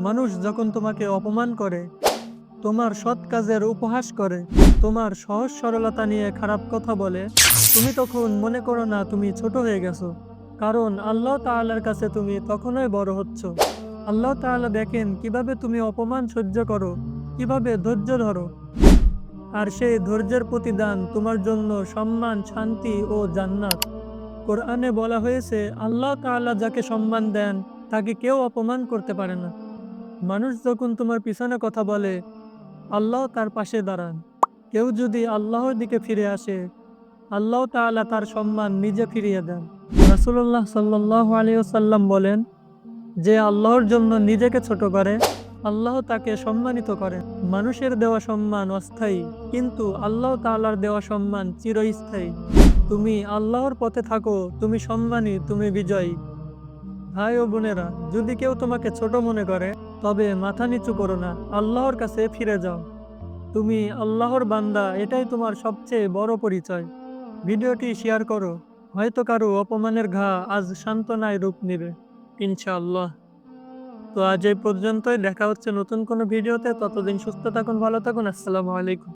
মানুষ যখন তোমাকে অপমান করে, তোমার সৎ কাজের উপহাস করে, তোমার সহজ সরলতা নিয়ে খারাপ কথা বলে, তুমি তখন মনে করো না তুমি ছোট হয়ে গেছো। কারণ আল্লাহ তাআলার কাছে তুমি তখনই বড় হচ্ছ। আল্লাহ তাআলা দেখেন কীভাবে তুমি অপমান সহ্য করো, কীভাবে ধৈর্য ধরো। আর সেই ধৈর্যের প্রতিদান তোমার জন্য সম্মান, শান্তি ও জান্নাত। কোরআনে বলা হয়েছে, আল্লাহ তাআলা যাকে সম্মান দেন, তাকে কেউ অপমান করতে পারে না। মানুষ যখন তোমার পিছনে কথা বলে, আল্লাহ তার পাশে দাঁড়ান। কেউ যদি আল্লাহর দিকে ফিরে আসে, আল্লাহ তাআলা তার সম্মান নিজে ফিরিয়ে দেন। রাসূলুল্লাহ সাল্লাল্লাহু আলাইহি ওয়াসাল্লাম বলেন, যে আল্লাহর জন্য নিজেকে ছোট করে, আল্লাহ তাকে সম্মানিত করেন। মানুষের দেওয়া সম্মান অস্থায়ী, কিন্তু আল্লাহ তাআলার দেওয়া সম্মান চিরস্থায়ী। তুমি আল্লাহর পথে থাকো, তুমি সম্মানী, তুমি বিজয়ী। ভাই ও বোনেরা, যদি কেউ তোমাকে ছোট মনে করে তবে মাথা নিচু করো না, আল্লাহর কাছে ফিরে যাও। তুমি আল্লাহর বান্দা, এটাই তোমার সবচেয়ে বড় পরিচয়। ভিডিওটি শেয়ার করো, হয়তো কারও অপমানের ঘা আজ সান্ত্বনায় রূপ নেবে। ইনশাআল্লাহ। তো আজ এই পর্যন্তই, দেখা হচ্ছে নতুন কোনো ভিডিওতে, ততদিন সুস্থ থাকুন, ভালো থাকুন, আসসালামু আলাইকুম।